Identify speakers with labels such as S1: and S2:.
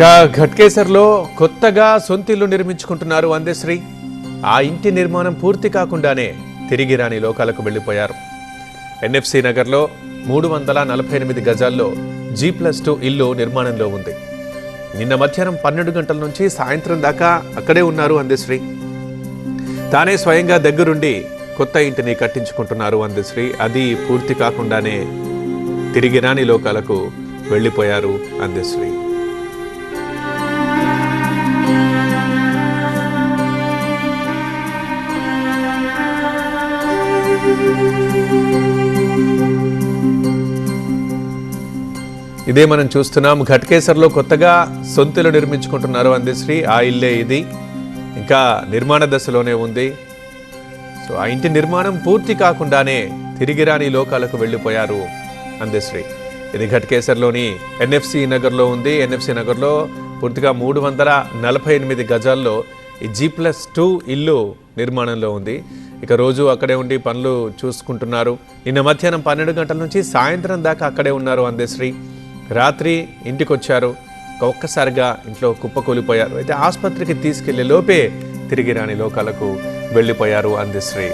S1: ఇక ఘట్కేసర్లో కొత్తగా సొంతిల్లు నిర్మించుకుంటున్నారు అందశ్రీ. ఆ ఇంటి నిర్మాణం పూర్తి కాకుండానే తిరిగి రాని లోకాలకు వెళ్ళిపోయారు. ఎన్ఎఫ్సి నగర్లో మూడు వందల నలభై ఎనిమిది గజాల్లో జీ ప్లస్ టూ ఇల్లు నిర్మాణంలో ఉంది. నిన్న మధ్యాహ్నం పన్నెండు గంటల నుంచి సాయంత్రం దాకా అక్కడే ఉన్నారు అందశ్రీ. తానే స్వయంగా దగ్గరుండి కొత్త ఇంటిని కట్టించుకుంటున్నారు అందశ్రీ. అది పూర్తి కాకుండానే తిరిగి రాని లోకాలకు వెళ్ళిపోయారు అందశ్రీ. ఇదే మనం చూస్తున్నాం. ఘట్కేసర్లో కొత్తగా సొంతలు నిర్మించుకుంటున్నారు అందశ్రీ. ఆ ఇల్లే ఇది. ఇంకా నిర్మాణ దశలోనే ఉంది. సో ఆ ఇంటి నిర్మాణం పూర్తి కాకుండానే తిరిగిరాని లోకాలకు వెళ్ళిపోయారు అందశ్రీ. ఇది ఘట్కేసర్లోని ఎన్ఎఫ్సి నగర్లో ఉంది. ఎన్ఎఫ్సి నగర్లో పూర్తిగా మూడు వందల నలభై ఎనిమిది గజాల్లో ఈ జీ ప్లస్ టూ ఇల్లు నిర్మాణంలో ఉంది. ఇక రోజు అక్కడే ఉండి పనులు చూసుకుంటున్నారు. నిన్న మధ్యాహ్నం పన్నెండు గంటల నుంచి సాయంత్రం దాకా అక్కడే ఉన్నారు అందశ్రీ. రాత్రి ఇంటికొచ్చారు. ఒక్కసారిగా ఇంట్లో కుప్పకూలిపోయారు. అయితే ఆసుపత్రికి తీసుకెళ్ళే లోపే తిరిగి రాని లోకాలకు వెళ్ళిపోయారు అందశ్రీ.